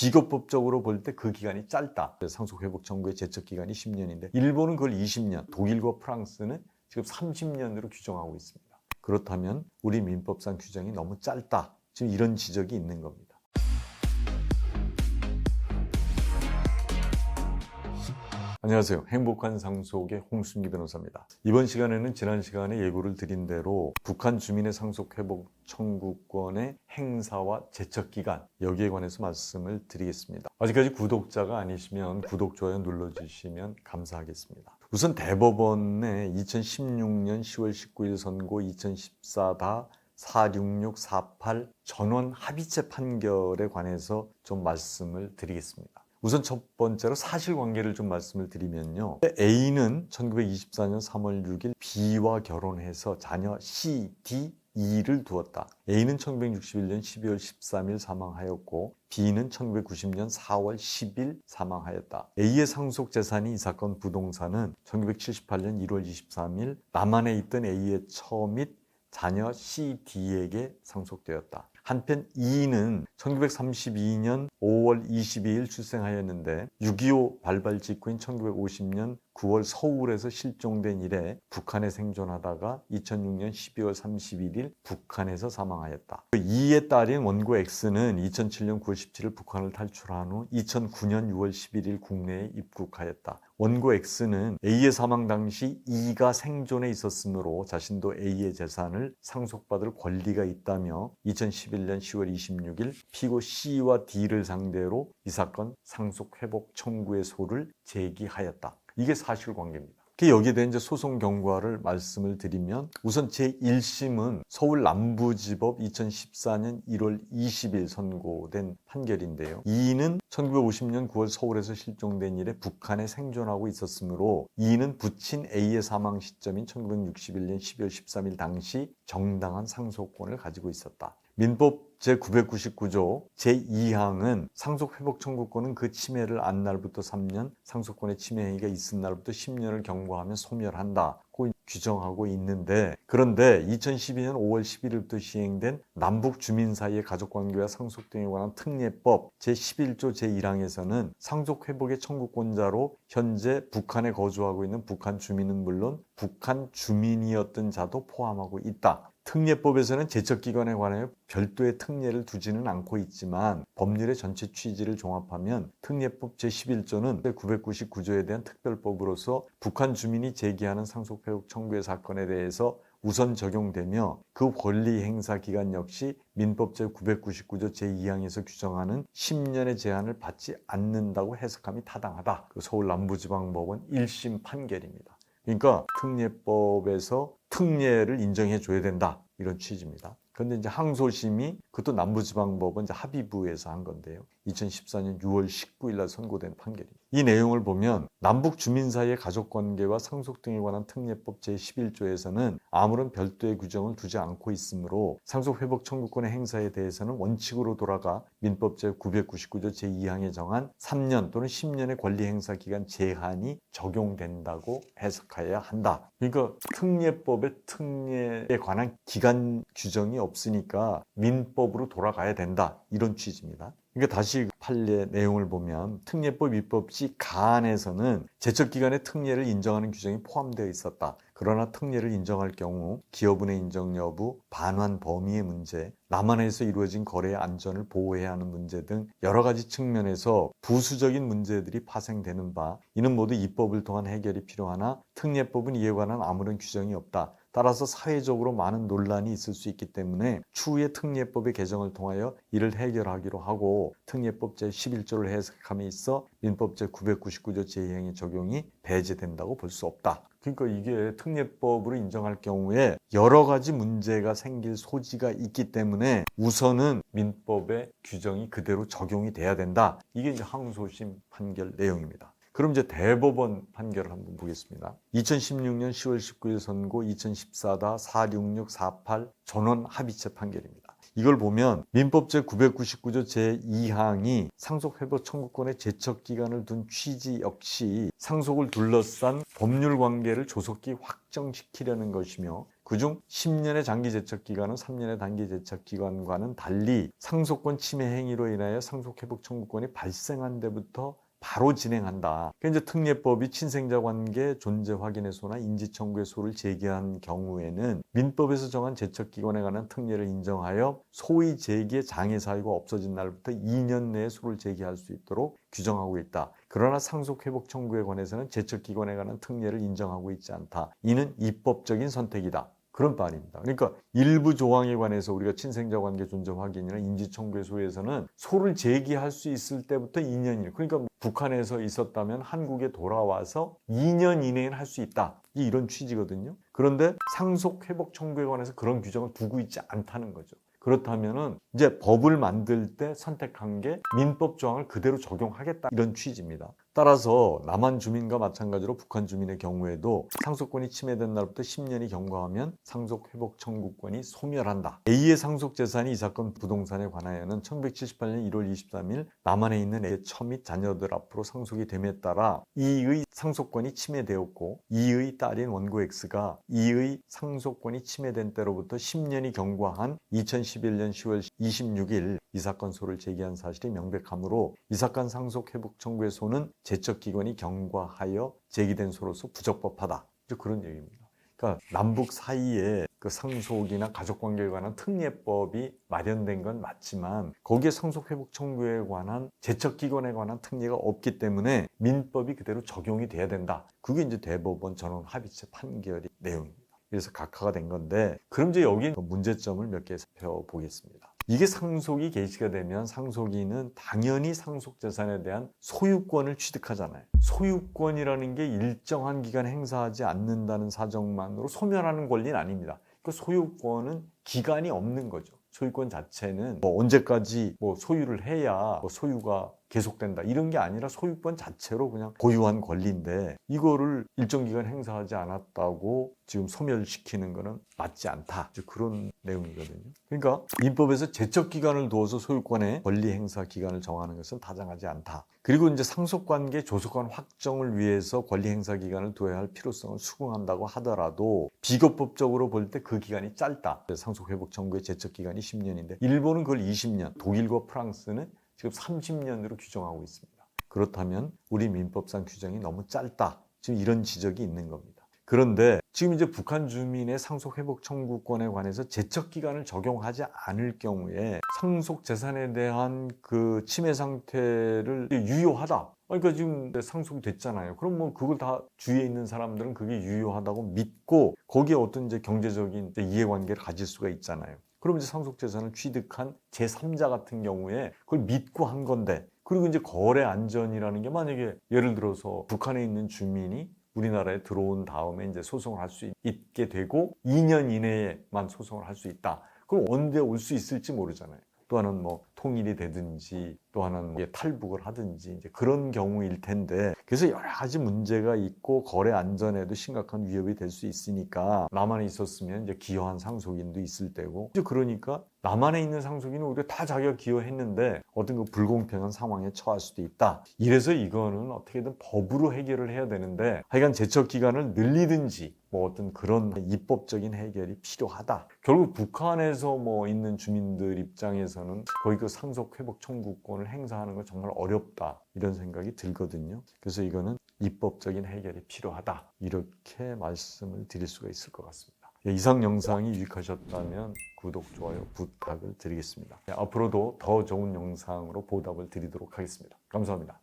비교법적으로 볼 때 그 기간이 짧다. 상속 회복 청구의 제척 기간이 10년인데 일본은 그걸 20년, 독일과 프랑스는 지금 30년으로 규정하고 있습니다. 그렇다면 우리 민법상 규정이 너무 짧다. 지금 이런 지적이 있는 겁니다. 안녕하세요. 행복한 상속의 홍순기 변호사입니다. 이번 시간에는 지난 시간에 예고를 드린 대로 북한 주민의 상속 회복 청구권의 행사와 제척 기간 여기에 관해서 말씀을 드리겠습니다. 아직까지 구독자가 아니시면 구독 좋아요 눌러 주시면 감사하겠습니다. 우선 대법원의 2016년 10월 19일 선고 2014다 46648 전원 합의체 판결에 관해서 좀 말씀을 드리겠습니다. 우선 첫 번째로 사실관계를 좀 말씀을 드리면요. A는 1924년 3월 6일 B와 결혼해서 자녀 C, D, E를 두었다. A는 1961년 12월 13일 사망하였고 B는 1990년 4월 10일 사망하였다. A의 상속 재산이 이 사건 부동산은 1978년 1월 23일 남한에 있던 A의 처 및 자녀 C, D에게 상속되었다. 한편 E는 1932년 5월 22일 출생하였는데 6.25 발발 직후인 1950년 9월 서울에서 실종된 이래 북한에 생존하다가 2006년 12월 31일 북한에서 사망하였다. 그 E의 딸인 원고 X는 2007년 9월 17일 북한을 탈출한 후 2009년 6월 11일 국내에 입국하였다. 원고 X는 A의 사망 당시 E가 생존해 있었으므로 자신도 A의 재산을 상속받을 권리가 있다며 2011년 10월 26일 피고 C와 D를 상대로 이 사건 상속 회복 청구의 소를 제기하였다. 이게 사실관계입니다. 여기에 대한 이제 소송 경과를 말씀을 드리면 우선 제1심은 서울 남부지법 2014년 1월 20일 선고된 판결인데요. 2는 1950년 9월 서울에서 실종된 이래 북한에 생존하고 있었으므로 2는 부친 A의 사망 시점인 1961년 12월 13일 당시 정당한 상속권을 가지고 있었다. 민법 제999조 제2항은 상속회복 청구권은 그 침해를 안 날부터 3년, 상속권의 침해 행위가 있은 날부터 10년을 경과하면 소멸한다. 고 규정하고 있는데 그런데 2012년 5월 11일부터 시행된 남북 주민 사이의 가족관계와 상속 등에 관한 특례법 제11조 제1항에서는 상속 회복의 청구권자로 현재 북한에 거주하고 있는 북한 주민은 물론 북한 주민이었던 자도 포함하고 있다. 특례법에서는 제척기관에 관하여 별도의 특례를 두지는 않고 있지만 법률의 전체 취지를 종합하면 특례법 제11조는 999조에 대한 특별법으로서 북한 주민이 제기하는 상속회복 청구의 사건에 대해서 우선 적용되며 그 권리 행사 기간 역시 민법 제999조 제2항에서 규정하는 10년의 제한을 받지 않는다고 해석함이 타당하다. 그 서울 남부지방법원 1심 판결입니다. 그러니까 특례법에서 특례를 인정해 줘야 된다. 이런 취지입니다. 그런데 이제 항소심이 그것도 남부지방법원 이제 합의부에서 한 건데요. 2014년 6월 19일 날 선고된 판결입니다. 이 내용을 보면 남북 주민 사이의 가족 관계와 상속 등에 관한 특례법 제11조에서는 아무런 별도의 규정을 두지 않고 있으므로 상속 회복 청구권의 행사에 대해서는 원칙으로 돌아가 민법 제999조 제2항에 정한 3년 또는 10년의 권리 행사 기간 제한이 적용된다고 해석해야 한다. 그러니까 특례법의 특례에 관한 기간 규정이 없으니까 민법으로 돌아가야 된다. 이런 취지입니다. 그러니까 다시 판례 내용을 보면 특례법 입법 시 가안에서는 제척기간의 특례를 인정하는 규정이 포함되어 있었다. 그러나 특례를 인정할 경우 기업은의 인정 여부, 반환 범위의 문제, 남한에서 이루어진 거래의 안전을 보호해야 하는 문제 등 여러 가지 측면에서 부수적인 문제들이 파생되는 바 이는 모두 입법을 통한 해결이 필요하나 특례법은 이에 관한 아무런 규정이 없다. 따라서 사회적으로 많은 논란이 있을 수 있기 때문에 추후에 특례법의 개정을 통하여 이를 해결하기로 하고 특례법 제11조를 해석함에 있어 민법 제999조 제2항의 적용이 배제된다고 볼 수 없다. 그러니까 이게 특례법으로 인정할 경우에 여러 가지 문제가 생길 소지가 있기 때문에 우선은 민법의 규정이 그대로 적용이 돼야 된다. 이게 이제 항소심 판결 내용입니다. 그럼 이제 대법원 판결을 한번 보겠습니다. 2016년 10월 19일 선고 2014다 46648 전원 합의체 판결입니다. 이걸 보면 민법 제999조 제2항이 상속회복 청구권의 제척 기간을 둔 취지 역시 상속을 둘러싼 법률 관계를 조속히 확정시키려는 것이며 그중 10년의 장기 제척 기간은 3년의 단기 제척 기간과는 달리 상속권 침해 행위로 인하여 상속회복 청구권이 발생한 데부터 바로 진행한다. 이제 특례법이 친생자 관계 존재 확인의 소나 인지 청구의 소를 제기한 경우에는 민법에서 정한 제척 기관에 관한 특례를 인정하여 소위 제기의 장애 사유가 없어진 날부터 2년 내에 소를 제기할 수 있도록 규정하고 있다. 그러나 상속 회복 청구에 관해서는 제척 기관에 관한 특례를 인정하고 있지 않다. 이는 입법적인 선택이다. 그런 말입니다. 그러니까 일부 조항에 관해서 우리가 친생자 관계 존재 확인이나 인지청구의 소에서는 소를 제기할 수 있을 때부터 2년이에요. 그러니까 뭐 북한에서 있었다면 한국에 돌아와서 2년 이내에 할수 있다. 이 이런 취지거든요. 그런데 상속 회복 청구에 관해서 그런 규정을 두고 있지 않다는 거죠. 그렇다면은 이제 법을 만들 때 선택한 게 민법 조항을 그대로 적용하겠다 이런 취지입니다. 따라서 남한 주민과 마찬가지로 북한 주민의 경우에도 상속권이 침해된 날부터 10년이 경과하면 상속 회복 청구권이 소멸한다. A의 상속 재산이 이 사건 부동산에 관하여는 1978년 1월 23일 남한에 있는 A의 처및 자녀들 앞으로 상속이 됨에 따라 이의 상속권이 침해되었고 이의 딸인 원고 X가 이의 상속권이 침해된 때로부터 10년이 경과한 2011년 10월 26일 이 사건 소를 제기한 사실이 명백하므로 이 사건 상속 회복 청구의 소는 제척 기관이 경과하여 제기된 소로서 부적법하다. 그런 얘기입니다. 그러니까 남북 사이에 그 상속이나 가족 관계에 관한 특례법이 마련된 건 맞지만 거기에 상속 회복 청구에 관한 제척 기관에 관한 특례가 없기 때문에 민법이 그대로 적용이 돼야 된다. 그게 이제 대법원 전원 합의체 판결의 내용입니다. 그래서 각하가 된 건데 그럼 이제 여기 문제점을 몇 개 살펴보겠습니다. 이게 상속이 개시가 되면 상속인은 당연히 상속 재산에 대한 소유권을 취득하잖아요. 소유권이라는 게 일정한 기간 행사하지 않는다는 사정만으로 소멸하는 권리는 아닙니다. 그 소유권은 기간이 없는 거죠. 소유권 자체는 뭐 언제까지 뭐 소유를 해야 뭐 소유가 계속된다 이런 게 아니라 소유권 자체로 그냥 고유한 권리인데 이거를 일정 기간 행사하지 않았다고 지금 소멸시키는 거는 맞지 않다 그런 내용이거든요. 그러니까 민법에서 제척 기간을 두어서 소유권의 권리 행사 기간을 정하는 것은 타당하지 않다. 그리고 이제 상속 관계 조속한 확정을 위해서 권리 행사 기간을 두어야 할 필요성을 수긍한다고 하더라도 비교법적으로 볼 때 그 기간이 짧다. 상속 회복 청구의 제척 기간이 10년인데 일본은 그걸 20년, 독일과 프랑스는 지금 30년으로 규정하고 있습니다. 그렇다면 우리 민법상 규정이 너무 짧다. 지금 이런 지적이 있는 겁니다. 그런데 지금 이제 북한 주민의 상속 회복 청구권에 관해서 제척 기간을 적용하지 않을 경우에 상속 재산에 대한 그 침해 상태를 유효하다. 그러니까 지금 상속이 됐잖아요. 그럼 뭐 그걸 다 주위에 있는 사람들은 그게 유효하다고 믿고 거기에 어떤 이제 경제적인 이해관계를 가질 수가 있잖아요. 그럼 이제 상속 재산을 취득한 제3자 같은 경우에 그걸 믿고 한 건데 그리고 이제 거래 안전이라는 게 만약에 예를 들어서 북한에 있는 주민이 우리나라에 들어온 다음에 이제 소송을 할 수 있게 되고 2년 이내에만 소송을 할 수 있다. 그럼 언제 올 수 있을지 모르잖아요. 또 하나는 뭐 통일이 되든지 또 하나는 뭐 탈북을 하든지 이제 그런 경우일 텐데 그래서 여러 가지 문제가 있고 거래 안전에도 심각한 위협이 될 수 있으니까 남한에 있었으면 이제 기여한 상속인도 있을 때고 이제 그러니까 남한에 있는 상속인은 우리가 다 자기가 기여했는데 어떤 그 불공평한 상황에 처할 수도 있다. 이래서 이거는 어떻게든 법으로 해결을 해야 되는데 하여간 제척 기간을 늘리든지 뭐 어떤 그런 입법적인 해결이 필요하다. 결국 북한에서 뭐 있는 주민들 입장에서는 거의 그 상속 회복 청구권을 행사하는 건 정말 어렵다 이런 생각이 들거든요. 그래서 이거는 입법적인 해결이 필요하다 이렇게 말씀을 드릴 수가 있을 것 같습니다. 예, 이상 영상이 유익하셨다면 구독, 좋아요 부탁을 드리겠습니다. 예, 앞으로도 더 좋은 영상으로 보답을 드리도록 하겠습니다. 감사합니다.